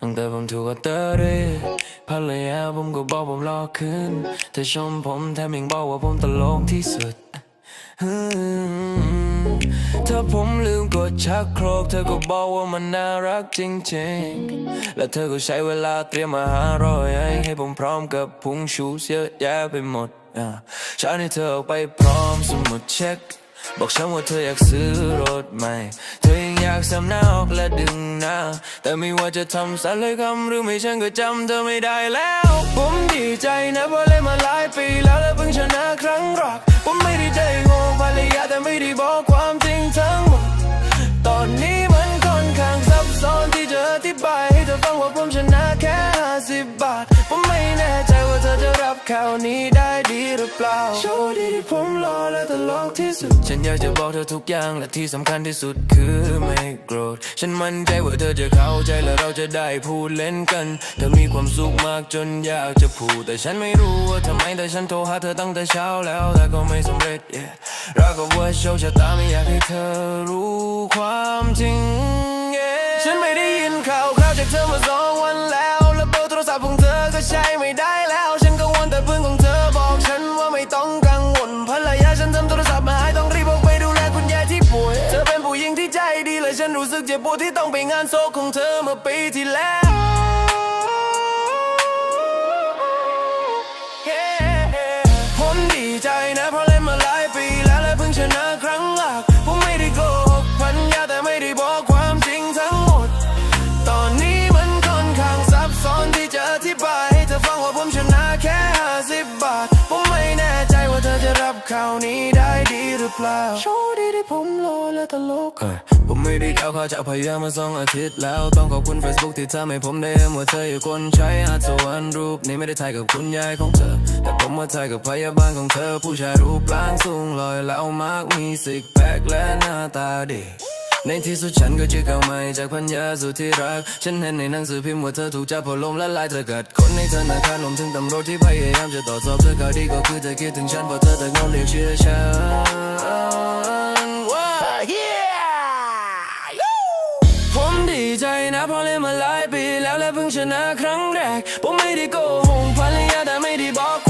ตั้งแต่ผมถูกอัตเตอรี่ภรรยาผมก็บอกผมรอขึ้นเธอชมผมแถมยังบอกว่าผมตลกที่สุดถ้าผมลืมกดชักโครกเธอก็บอกว่ามันน่ารักจริงๆ และเธอก็ใช้เวลาเตรียมอาหารรอยให้ผมพร้อมกับพุงชูเยอะแยะไปหมดเช้านี้เธอออกไปพร้อมสมุดเช็ค บอกฉันว่าเธออยากซื้อรถใหม่ เธอยังอยากสำหน้าออกและดึงหน้า แต่ไม่ว่าจะทำสักเลยคำหรือไม่ฉันก็จำเธอไม่ได้แล้ว ผมดีใจนะเพราะ อจะรับข่าวนี้ได้ดีหรือเปล่า โชว์ดีที่ผมรอและตลกที่สุด ฉันอยากจะบอกเธอทุกอย่างและที่สำคัญที่สุดคือไม่โกรธ ฉันมั่นใจว่าเธอจะเข้าใจและเราจะได้พูดเล่นกัน เธอมีความสุขมากจนอยากจะพูด แต่ฉันไม่รู้ว่าทำไมแต่ฉันโทรหาเธอตั้งแต่เช้าแล้ว แต่ก็ไม่สำเร็จ yeah รักกับว่าโชคชะตาไม่อยากให้เธอรู้ความจริง yeah ฉันไม่ได้ยินข่าวคราวจากเธอมาสองวันแล้ว และเบอร์โทรศัพท์ของเธอก็ใช้ไม่ได้แล้วฉันกั สึกเจ็บปวดที่ต้องไปงานโศกของเธอเมื่อปีที่แล้ว ผมดีใจนะเพราะเล่นมาหลายปีแล้วและเพิ่งชนะครั้งแรกผมไม่ได้โกหกพันยาแต่ไม่ได้บอกความจริงทั้งหมด ตอนนี้มันค่อนข้างซับซ้อนที่จะอธิบายให้เธอฟังว่าผมชนะแค่ห้าสิบบาท ผมไม่แน่ใจว่าเธอจะรับข่าวนี้ได้ ปล่าโชว์ดีที่ผมรอและตลกผมไม่ได้ก้าวเข้าจากพยายามมาสองอาทิตย์แล้ว ต้องขอบคุณ Facebook ที่ทำให้ผมได้เห็นว่าเธออยู่คนใช้อาสวรรค์รูปนี้ไม่ได้ถ่ายกับคุณยายของเธอ แต่ผมมาถ่ายกับพยาบาลของเธอ ผู้ชายรูปร่างสูงลอยแล้วมากมีสิกแพคและหน้าตาดี ในที่สุดฉันก็เจอเก่าใหม่จากพันยาสุดที่รัก ฉันเห็นในหนังสือพิมพ์ว่าเธอถูกจับพอลมละลายเธอกัดคนในธนาคารรวมถึงตำรวจที่พยายามจะตรวจสอบเธอข่าวดีก็คือเธอคิดถึงฉันเพราะเธอแต่งงเรียกชื่อฉันว่าผมดีใจนะเพราะเล่นมาหลายปีแล้วและเพิ่งชนะครั้งแรก ผมไม่ได้โกหกภรรยาแต่ไม่ได้บอก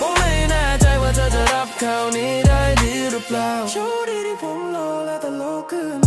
ผมไม่แน่ใจว่าเธอจะรับข่าวนี้ได้ดีหรือเปล่าโชคดีที่ผมรอและตลกขึ้น